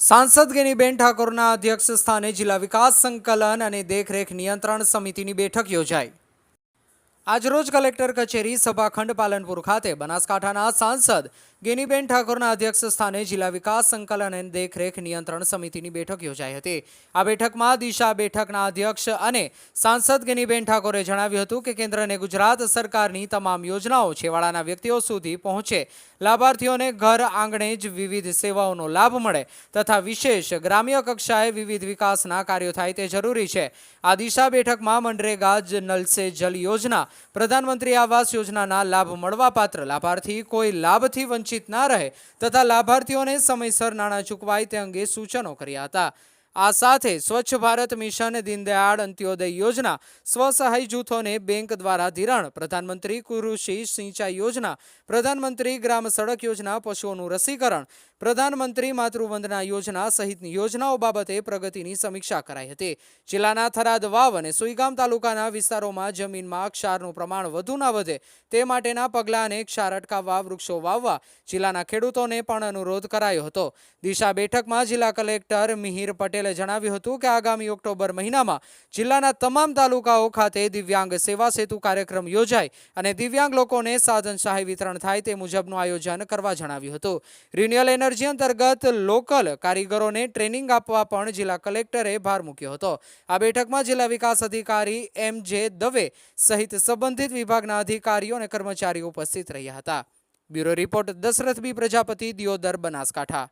સાંસદ ગેનીબેન ઠાકોરના અધ્યક્ષ સ્થાને જિલ્લા વિકાસ સંકલન અને દેખરેખ નિયંત્રણ સમિતિની બેઠક યોજાઈ. આજરોજ કલેક્ટર કચેરી સભાખંડ પાલનપુર ખાતે બનાસકાંઠાના સાંસદ ગેનીબેન ઠાકોરના અધ્યક્ષ સ્થાને જિલ્લા વિકાસ સંકલન અને દેખરેખ નિયંત્રણ સમિતિની બેઠક યોજાઈ હતી. આ બેઠકમાં દિશા બેઠકના અધ્યક્ષ અને સાંસદ ગેનીબેન ઠાકોરે જણાવ્યું હતું કે કેન્દ્ર અને ગુજરાત સરકારની તમામ યોજનાઓ છેવાડાના વ્યક્તિઓ સુધી પહોંચે. લાભાર્થીઓને ઘર આંગણે જ વિવિધ સેવાઓનો લાભ મળે તથા વિશેષ ગ્રામ્ય કક્ષાએ વિવિધ વિકાસના કાર્યો થાય તે જરૂરી છે. આ દિશા બેઠકમાં મનરેગા નલસે જલ યોજના પ્રધાનમંત્રી આવાસ યોજનાના લાભ મળવાપાત્ર લાભાર્થી કોઈ લાભથી વંચિત ના રહે તથા લાભાર્થીઓને સમયસર નાણાં ચૂકવાય તે અંગે સૂચનો કર્યા હતા. આ સાથે સ્વચ્છ ભારત મિશન દીનદયાળ અંત્યોદય યોજના, સ્વસહાય જૂથોને બેંક દ્વારા ધિરાણ, પ્રધાનમંત્રી કૃષિ સિંચાઈ યોજના, પ્રધાનમંત્રી ગ્રામ સડક યોજના, પશુઓનું રસીકરણ, પ્રધાનમંત્રી માતૃવંદના યોજના સહિતની યોજનાઓ બાબતે પ્રગતિની સમીક્ષા કરાઈ હતી. જિલ્લાના થરાદ વાવ અને સુઈગામ તાલુકાના વિસ્તારોમાં જમીનમાં ક્ષારનું પ્રમાણ વધુ ના વધે તે માટેના પગલાંને ક્ષાર અટકાવવા વૃક્ષો વાવવા જિલ્લાના ખેડૂતોને પણ અનુરોધ કરાયો હતો. દિશા બેઠકમાં જિલ્લા કલેક્ટર મિહિર પટેલે જણાવ્યું હતું કે આગામી ઓક્ટોબર મહિનામાં જિલ્લાના તમામ તાલુકાઓ ખાતે દિવ્યાંગ સેવા સેતુ કાર્યક્રમ યોજાય અને દિવ્યાંગ લોકોને સાધન સહાય વિતરણ થાય તે મુજબનું આયોજન કરવા જણાવ્યું હતું. રિન્યુઅલ એનર્જી અંતર્ગત લોકલ કારીગરોને ટ્રેનિંગ આપવા પણ જિલ્લા કલેક્ટરે ભાર મૂક્યો હતો. આ બેઠકમાં જિલ્લા વિકાસ અધિકારી એમ જે દવે સહિત સંબંધિત વિભાગના અધિકારીઓ અને કર્મચારીઓ ઉપસ્થિત રહ્યા હતા. Bureau report Dashrath B Prajapati, Deodar Banaskantha.